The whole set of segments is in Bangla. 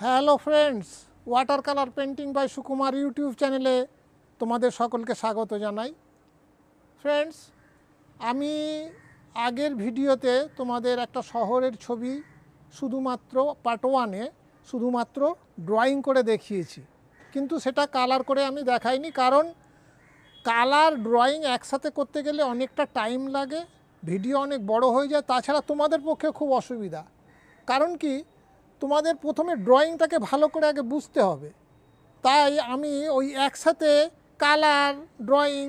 Hello friends, water colour painting by Sukumar YouTube চ্যানেলে তোমাদের সকলকে স্বাগত জানাই। ফ্রেন্ডস, আমি আগের ভিডিওতে তোমাদের একটা শহরের ছবি শুধুমাত্র পার্ট ওয়ানে শুধুমাত্র ড্রয়িং করে দেখিয়েছি। কিন্তু সেটা কালার করে আমি দেখাইনি কারণ কালার ড্রয়িং একসাথে করতে গেলে অনেকটা টাইম লাগে ভিডিও অনেক বড় হয়ে যায়, তাছাড়া তোমাদের পক্ষে খুব অসুবিধা। কারণ কি তোমাদের প্রথমে ড্রয়িংটাকে ভালো করে আগে বুঝতে হবে। তাই আমি ওই একসাথে কালার, ড্রয়িং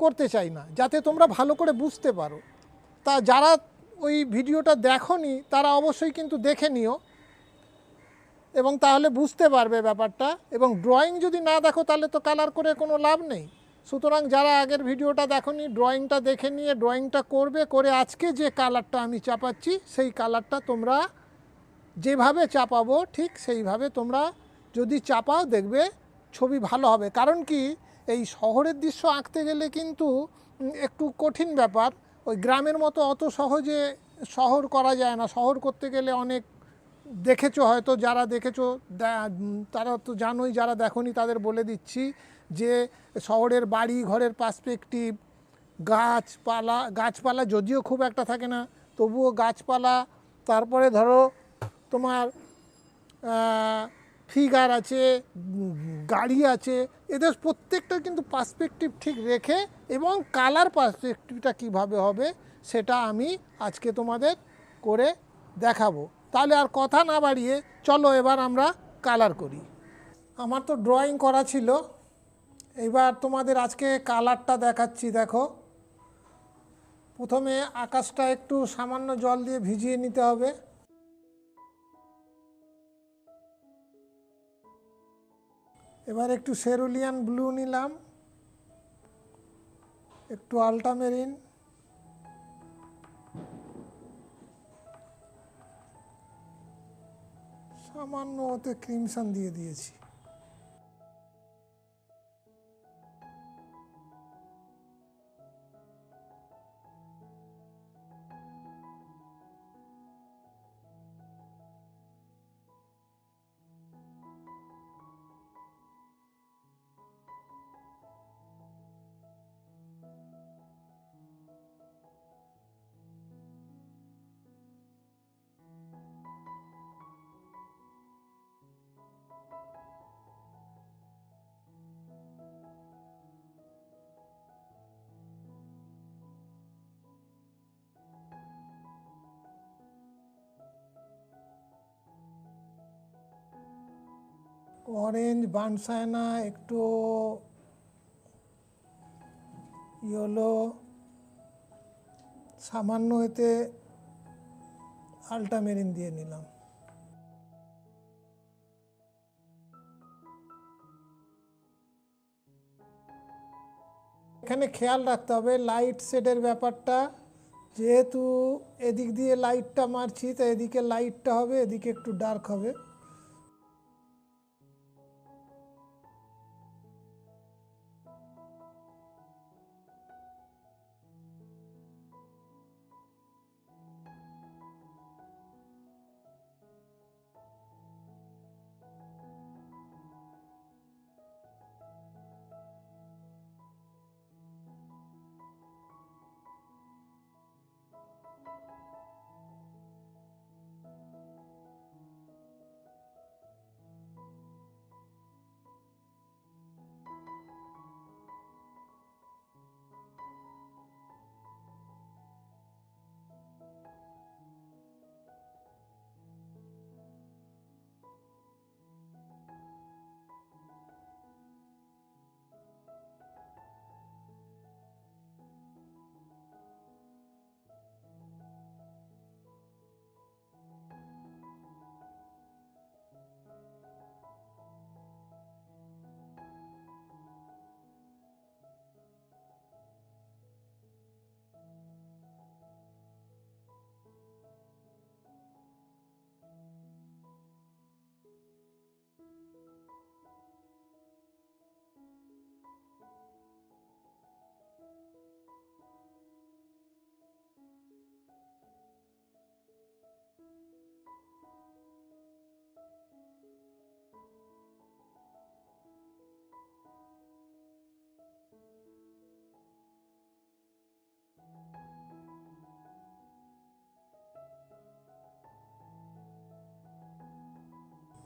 করতে চাই না, যাতে তোমরা ভালো করে বুঝতে পারো। তা যারা ওই ভিডিওটা দেখোনি, তারা অবশ্যই কিন্তু দেখে নিও এবং তাহলে বুঝতে পারবে ব্যাপারটা। এবং ড্রয়িং যদি না দেখো, তাহলে তো কালার করে কোনো লাভ নেই। সুতরাং যারা আগের ভিডিওটা দেখোনি, ড্রয়িংটা দেখে নিয়ে, ড্রয়িংটা করবে, করে আজকে যে কালারটা আমি চাপাচ্ছি, সেই কালারটা তোমরা যেভাবে চাপাবো, ঠিক সেইভাবে তোমরা যদি চাপাও দেখবে ছবি ভালো হবে। কারণ কি? এই শহরের দৃশ্য আঁকতে গেলে কিন্তু একটু কঠিন ব্যাপার। ওই গ্রামের মতো অত সহজে শহর করা যায় না। শহর করতে গেলে অনেক দেখেছ হয়তো, যারা দেখেছ তারা তো জানোই, যারা দেখোনি তাদের বলে দিচ্ছি যে শহরের বাড়ি, ঘরের পার্সপেক্টিভ, গাছপালা গাছপালা যদিও খুব একটা থাকে না, তবুও গাছপালা, তারপরে ধরো তোমার ফিগার আছে, গাড়ি আছে, এদের প্রত্যেকটা কিন্তু পার্সপেক্টিভ ঠিক রেখে এবং কালার পার্সপেক্টিভটা কীভাবে হবে সেটা আমি আজকে তোমাদের করে দেখাবো। তাহলে আর কথা না বাড়িয়ে চলো এবার আমরা কালার করি। আমার তো ড্রয়িং করা ছিল। এবার তোমাদের আজকে কালারটা দেখাচ্ছি, দেখো। প্রথমে আকাশটা একটু সামান্য জল দিয়ে ভিজিয়ে নিতে হবে। এবার একটু সেরুলিয়ান ব্লু নিলাম একটু আল্টামেরিন সামান্য ওতে ক্রিমসান দিয়ে দিয়েছি। অরেঞ্জ বানসায়না একটু ইয়েলো সামান্য এতে আল্টামেরিন দিয়ে নিলাম। এখানে খেয়াল রাখতে হবে লাইট শেডের ব্যাপারটা। যেহেতু এদিক দিয়ে লাইটটা মারছি তো এদিকে লাইটটা হবে, এদিকে একটু ডার্ক হবে।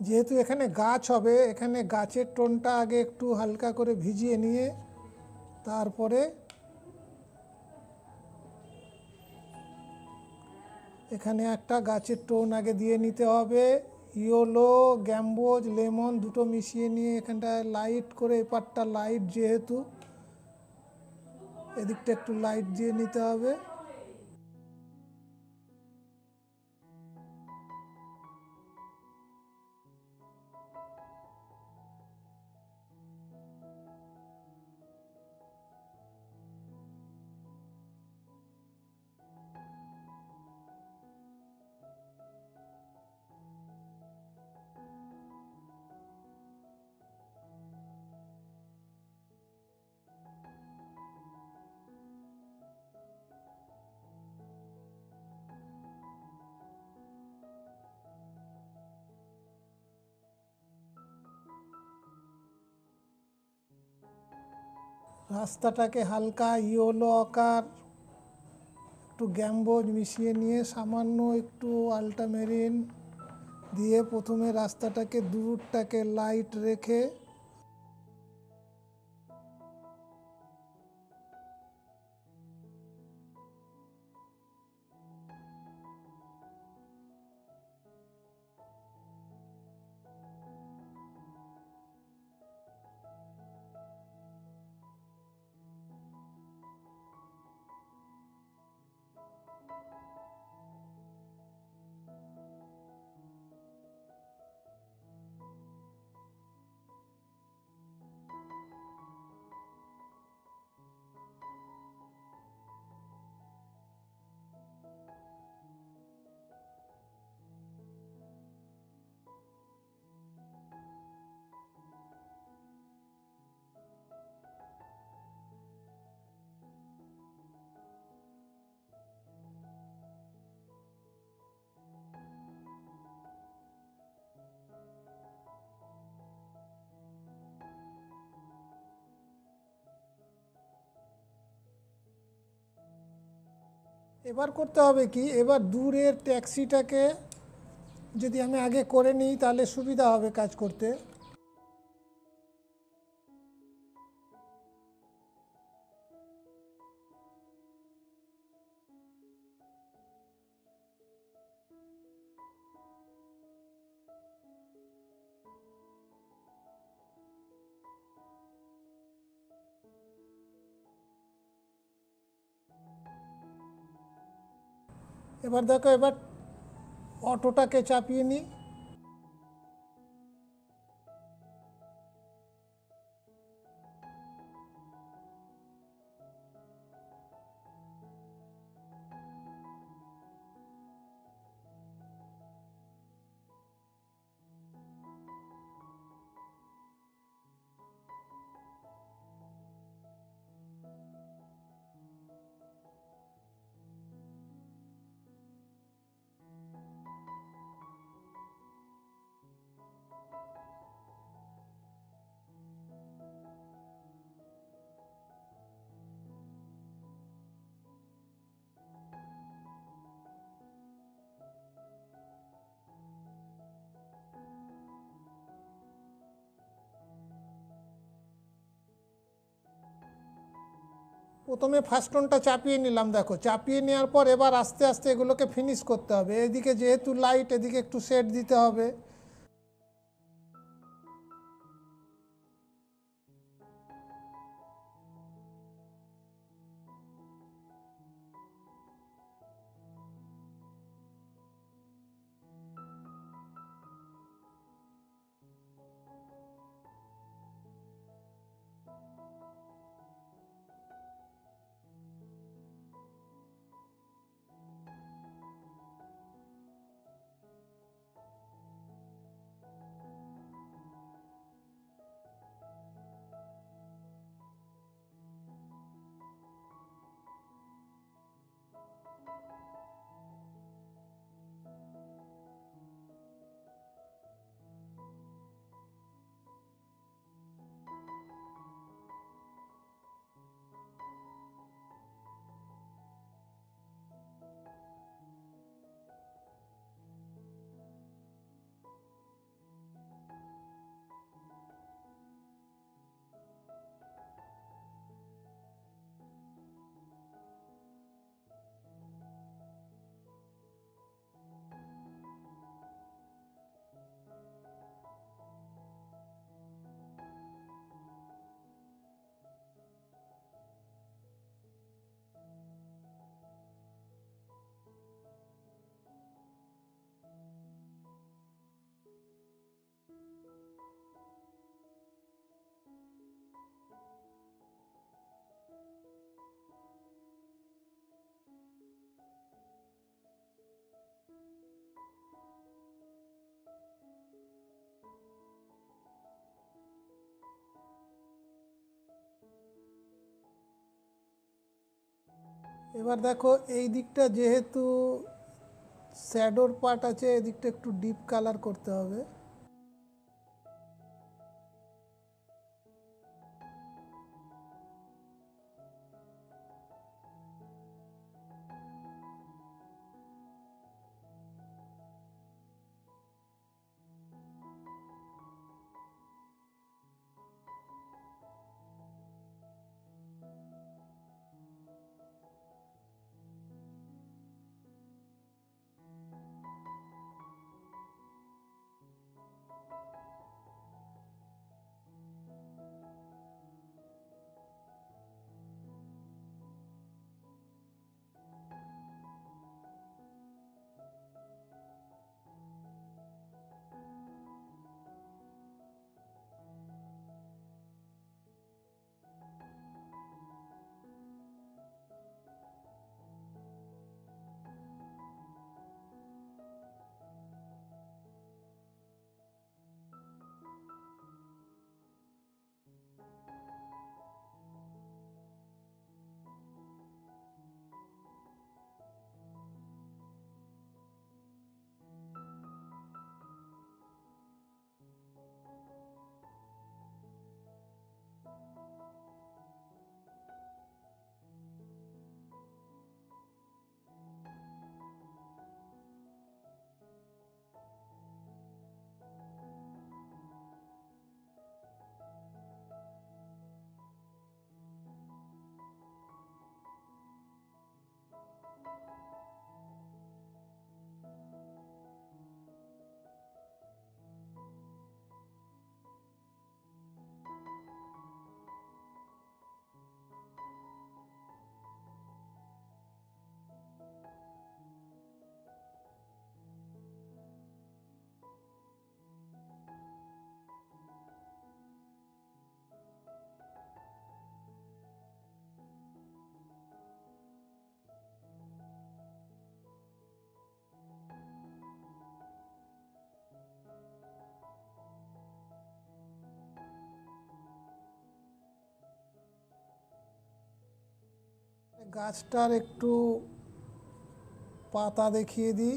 যেহেতু এখানে গাছ হবে, এখানে গাছের টোনটা আগে একটু হালকা করে ভিজিয়ে নিয়ে তারপরে এখানে একটা গাছের টোন আগে দিয়ে নিতে হবে। ইয়োলো, গ্যাম্বোজ, লেমন দুটো মিশিয়ে নিয়ে এখানটায় লাইট করে এপারটা লাইট যেহেতু এদিকটা একটু লাইট দিয়ে নিতে হবে। রাস্তাটাকে হালকা ইয়োলো আকার, একটু গ্যাম্বোজ মিশিয়ে নিয়ে সামান্য একটু আল্টামেরিন দিয়ে প্রথমে রাস্তাটাকে দূরটাকে লাইট রেখে এবার করতে হবে কি? এবার দূরের ট্যাক্সিটাকে যদি আমি আগে করে নিই, তাহলে সুবিধা হবে কাজ করতে। এবার দেখো এবার অটোটাকে চাপিয়ে নিই প্রথমে ফাস্টনটা চাপিয়ে নিলাম, দেখো। চাপিয়ে নেওয়ার পর এবার আস্তে আস্তে এগুলোকে ফিনিশ করতে হবে। এদিকে যেহেতু লাইট এদিকে একটু সেট দিতে হবে। এবার দেখো এই দিকটা যেহেতু শ্যাডোর পার্ট আছে এদিকটা একটু ডিপ কালার করতে হবে। গাছটার একটু পাতা দেখিয়ে দিই।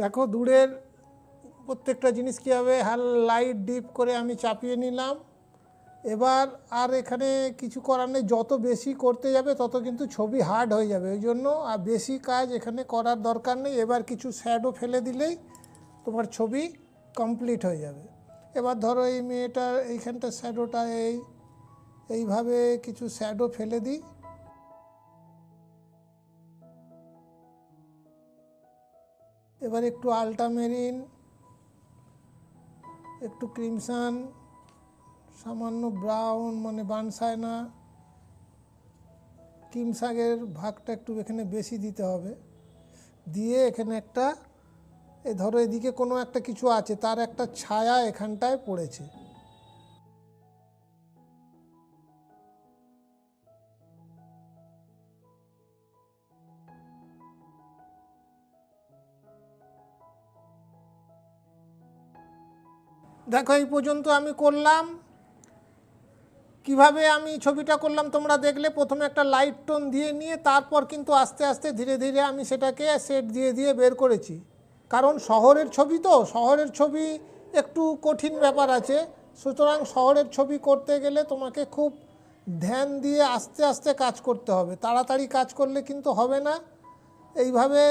দেখো, দূরের প্রত্যেকটা জিনিস কী হবে? হাল লাইট ডিপ করে আমি চাপিয়ে নিলাম। এবার আর এখানে কিছু করার নেই। যত বেশি করতে যাবে, তত কিন্তু ছবি হার্ড হয়ে যাবে। ওই জন্য আর বেশি কাজ এখানে করার দরকার নেই। এবার কিছু শ্যাডো ফেলে দিলেই তোমার ছবি কমপ্লিট হয়ে যাবে। এবার ধরো এই মেয়েটার, এইখানটা শ্যাডোটা এই, এইভাবে কিছু শ্যাডো ফেলে দিই। এবার একটু আল্টামেরিন একটু ক্রিমসান সামান্য ব্রাউন মানে বানসায়না কিম শাকের ভাগটা একটু এখানে বেশি দিতে হবে। দিয়ে এখানে একটা, এ ধরো এদিকে কোনো একটা কিছু আছে, তার একটা ছায়া এখানটায় পড়েছে। দেখো, এই পর্যন্ত আমি করলাম। কীভাবে আমি ছবিটা করলাম তোমরা দেখলে, প্রথমে একটা লাইট টোন দিয়ে নিয়ে তারপর কিন্তু আস্তে আস্তে ধীরে ধীরে আমি সেটাকে সেট দিয়ে দিয়ে বের করেছি। কারণ শহরের ছবি তো, শহরের ছবি একটু কঠিন ব্যাপার আছে। সুতরাং শহরের ছবি করতে গেলে তোমাকে খুব ধ্যান দিয়ে আস্তে আস্তে কাজ করতে হবে। তাড়াতাড়ি কাজ করলে কিন্তু হবে না। এইভাবে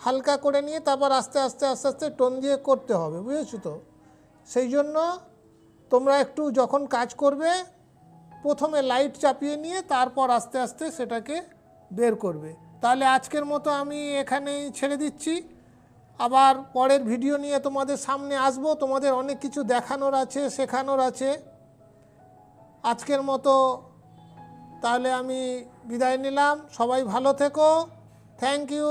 হালকা করে নিয়ে তারপর আস্তে আস্তে আস্তে আস্তে টোন দিয়ে করতে হবে, বুঝেছ তো? সেই জন্য তোমরা একটু যখন কাজ করবে, প্রথমে লাইট চাপিয়ে নিয়ে তারপর আস্তে আস্তে সেটাকে বের করবে। তাহলে আজকের মতো আমি এখানেই ছেড়ে দিচ্ছি। আবার পরের ভিডিও নিয়ে তোমাদের সামনে আসব। তোমাদের অনেক কিছু দেখানোর আছে, শেখানোর আছে। আজকের মতো তাহলে আমি বিদায় নিলাম। সবাই ভালো থেকো। Thank you